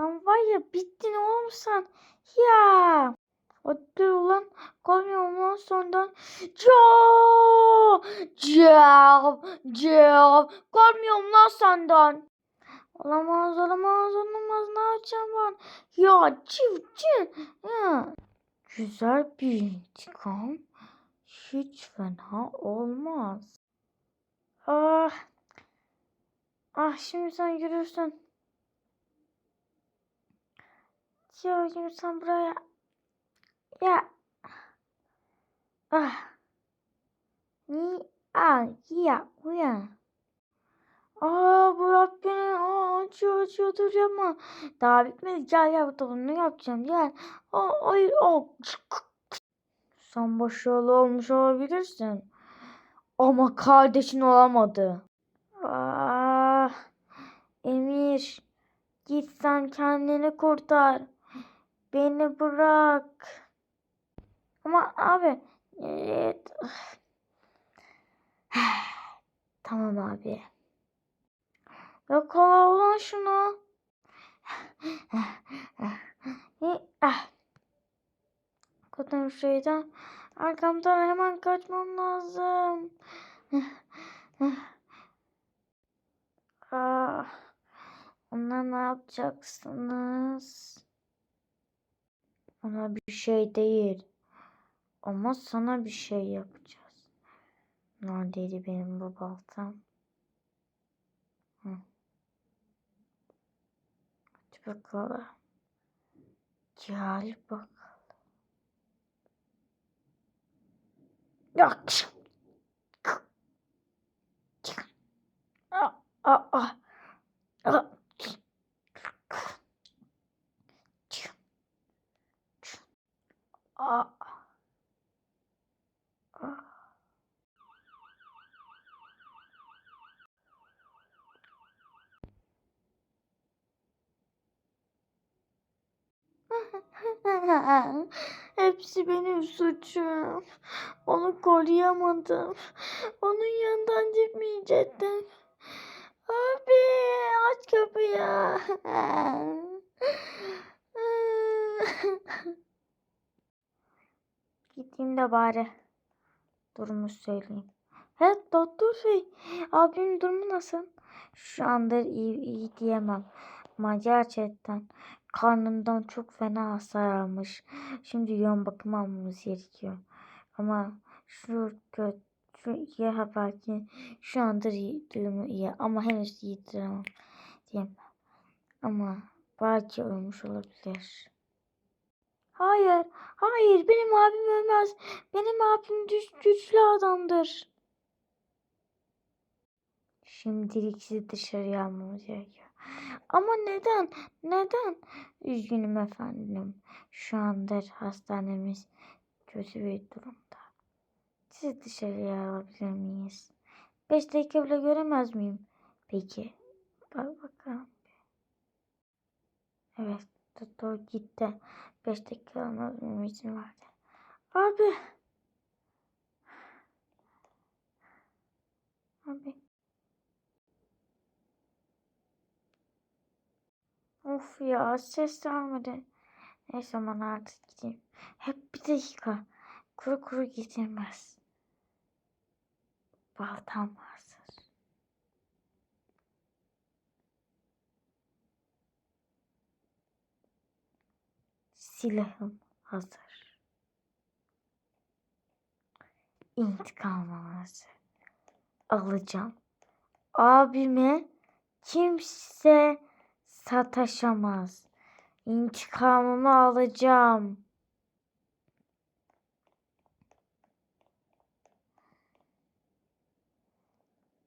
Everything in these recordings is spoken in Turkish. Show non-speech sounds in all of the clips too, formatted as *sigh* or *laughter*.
Lan var ya bittin oğlum sen. Ya. Hadi ulan kalmıyorum lan senden. Cav. Cav. Cav. Kalmıyorum lan senden. Olamaz olamaz olamaz ne yapacağım ben? Ya çiv. Ya. Güzel bir intikam. Hiç fena olmaz. Ah. Ah şimdi sen görürsün. Ya şimdi sen buraya. Ya. Ah. Ni ah ya uyan. Aa Burak beni aa, açıyor açıyor dur yapma. Daha bitmedi gel gel bakalım ne yapacağım gel. Aa, ay o. Sen başarılı olmuş olabilirsin. Ama kardeşin olamadı. Ah, Emir, git sen kendini kurtar. Beni bırak. Ama abi, evet. *sighs* Tamam abi. Yakala ulan şunu. Kadın şeyden arkamdan hemen kaçmam lazım. Ah, ona ne yapacaksınız? Ona bir şey değil. Ama sana bir şey yapacağız. Neredeydi benim bu baltam? Hı. Hadi bakalım. Gel bak. Ya. Ah, ah, ah. *laughs* Hepsi benim suçum. Onu koruyamadım. Onun yanından gitmeyecektim. Abi aç kapıyı. *laughs* Gideyim de bari durumu söyleyeyim. Evet doktor bey. Abimin durumu nasıl? Şu anda iyi, iyi diyemem. Ama gerçekten karnından çok fena hasar almış. Şimdi yoğun bakım almamız gerekiyor. Ama şu kötü şu iyi haber ki şu anda iyi, durumu iyi ama henüz iyi diyemem. diyemem. Ama belki ölmüş olabilir. Hayır, hayır benim abim ölmez. Benim abim güç, güçlü adamdır. Şimdilik sizi dışarıya almamız gerekiyor. Ama neden? Neden? Üzgünüm efendim. Şu anda hastanemiz kötü bir durumda. Sizi dışarıya alabilir miyiz? Beş dakika bile göremez miyim? Peki. Bak bakalım. Evet. Doktor gitti. Beş dakika almam için vardı. Abi. Abi. Of ya ses vermedi. Neyse ben artık gideyim. Hep bir dakika. Kuru kuru getirmez. Baltam hazır. Silahım hazır. İntikamımızı alacağım. Abime kimse sataşamaz. İntikamımı alacağım.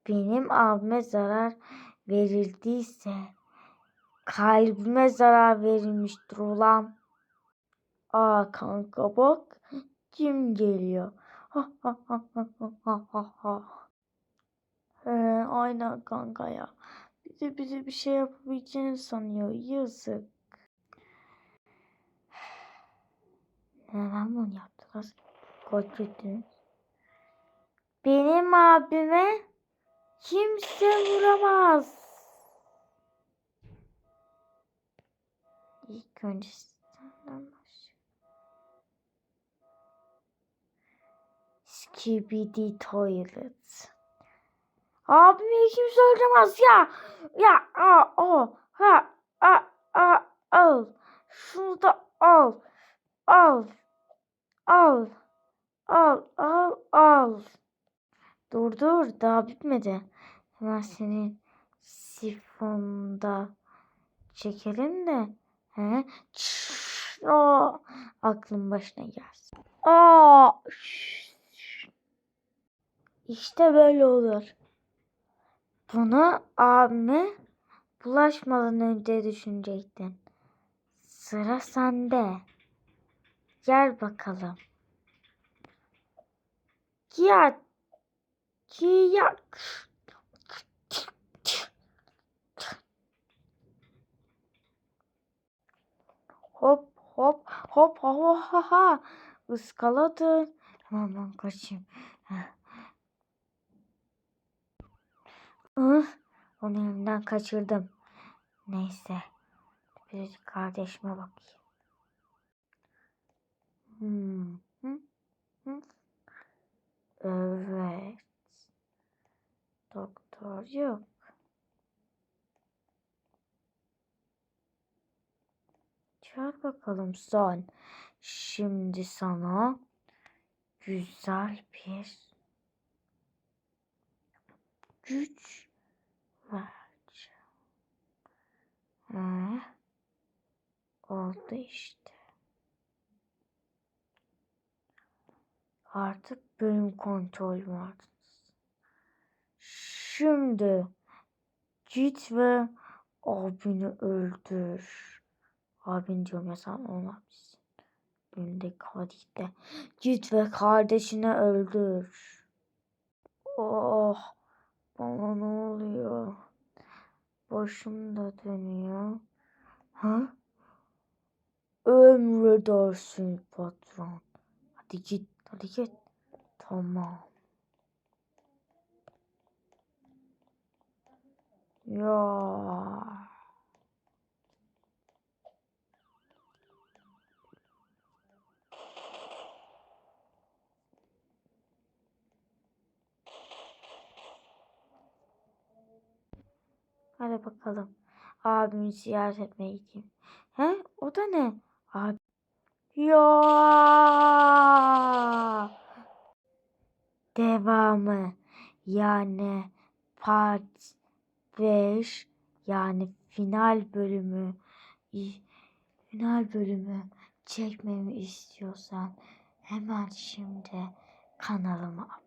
Benim abime zarar verildiyse kalbime zarar verilmiştir ulan. Aa kanka bak kim geliyor. Ha ha ha ha ha ha ha. He, aynen kanka ya. Bize bize bir şey yapabileceğini sanıyor. Yazık. Neden bunu yaptılar? Korkuttunuz. Benim abime kimse vuramaz. İlk önce Skibidi Toilet. Abimi kimse öldüremez ya. Ya a o ha a a al. Şunu da al. Al. Al. Al al al. Dur dur daha bitmedi. Hemen senin sifonda çekelim de. He? Çş, o, aklın başına gelsin. Aa, şş. İşte böyle olur. Bunu abime bulaşmadan önce düşünecektin. Sıra sende. Gel bakalım. Gel. Gel. Hop hop hop ha ha ha. Iskaladın. Hemen ben kaçayım. Heh. Ih, Onu elimden kaçırdım. Neyse. Bir kardeşime bakayım. Evet. Doktor yok. Çağır bakalım son. Şimdi sana güzel bir güç vereceğim. He? Oldu işte. Artık benim kontrolüm altındasın. Şimdi git ve abini öldür. Abin diyorum ya sen olmamışsın. Önündeki hadiste. Git ve kardeşini öldür. Oh bana ne oluyor? Başım da dönüyor. Ha? Emredersin patron. Hadi git, hadi git. Tamam. Ya. Hadi bakalım. Abimi ziyaret etmeye gideyim. He? O da ne? Abi. Ya. Devamı. Yani part 5 yani final bölümü final bölümü çekmemi istiyorsan hemen şimdi kanalıma abone